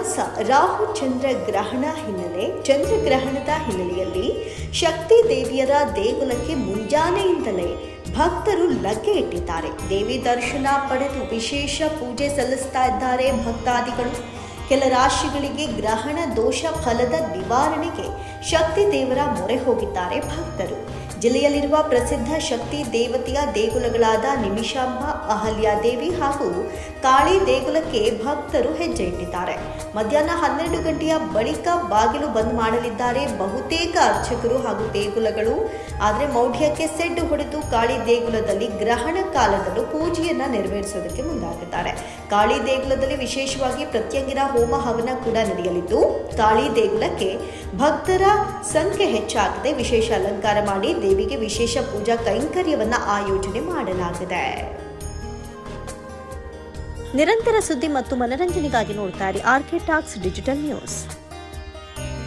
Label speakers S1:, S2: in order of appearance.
S1: ಉಲ್ಲಾಸ ರಾಹು ಚಂದ್ರ ಗ್ರಹಣ ಹಿನ್ನೆಲೆ ಚಂದ್ರಗ್ರಹಣದ ಹಿನ್ನೆಲೆಯಲ್ಲಿ ಶಕ್ತಿ ದೇವಿಯರ ದೇಗುಲಕ್ಕೆ ಮುಂಜಾನೆಯಿಂದಲೇ ಭಕ್ತರು ಲಗ್ಗೆ ಇಟ್ಟಿದ್ದಾರೆ. ದೇವಿ ದರ್ಶನ ಪಡೆದು ವಿಶೇಷ ಪೂಜೆ ಸಲ್ಲಿಸ್ತಾ ಇದ್ದಾರೆ ಭಕ್ತಾದಿಗಳು. ಕೆಲ ರಾಶಿಗಳಿಗೆ ಗ್ರಹಣ ದೋಷ ಫಲದ ನಿವಾರಣೆಗೆ ಶಕ್ತಿ ದೇವರ ಮೊರೆ ಹೋಗಿದ್ದಾರೆ ಭಕ್ತರು. ಜಿಲ್ಲೆಯಲ್ಲಿರುವ ಪ್ರಸಿದ್ಧ ಶಕ್ತಿ ದೇವತೆಯ ದೇಗುಲಗಳಾದ ನಿಮಿಷಾಂಬ ಅಹಲ್ಯಾದೇವಿ ಹಾಗೂ ಕಾಳಿ ದೇಗುಲಕ್ಕೆ ಭಕ್ತರು ಹೆಜ್ಜೆ ಇಟ್ಟಿದ್ದಾರೆ ಮಧ್ಯಾಹ್ನ ಹನ್ನೆರಡು ಗಂಟೆಯ ಬಳಿಕ ಬಾಗಿಲು ಬಂದ್ ಮಾಡಲಿದ್ದಾರೆ ಬಹುತೇಕ ಅರ್ಚಕರು ಹಾಗೂ ದೇಗುಲಗಳು. ಆದರೆ ಮೌಢ್ಯಕ್ಕೆ ಸೆಡ್ಡು ಹೊಡೆದು ಕಾಳಿ ದೇಗುಲದಲ್ಲಿ ಗ್ರಹಣ ಕಾಲದಲ್ಲೂ ಪೂಜೆಯನ್ನು ನೆರವೇರಿಸೋದಕ್ಕೆ ಮುಂದಾಗಿದ್ದಾರೆ. ಕಾಳಿ ದೇಗುಲದಲ್ಲಿ ವಿಶೇಷವಾಗಿ ಪ್ರತ್ಯಂಗಿರ ಹೋಮ ಹವನ ಕೂಡ ನಡೆಯಲಿದ್ದು, ತಾಳಿ ದೇಗುಲಕ್ಕೆ ಭಕ್ತರ ಸಂಖ್ಯೆ ಹೆಚ್ಚಾಗದೆ. ವಿಶೇಷ ಅಲಂಕಾರ ಮಾಡಿ ದೇವಿಗೆ ವಿಶೇಷ ಪೂಜಾ ಕೈಂಕರ್ಯವನ್ನ ಆಯೋಜನೆ ಮಾಡಲಾಗಿದೆ. ನಿರಂತರ ಸುದ್ದಿ ಮತ್ತು ಮನರಂಜನೆಗಾಗಿ ನೋಡ್ತಾರೆ RK Talks RK Talks digital news.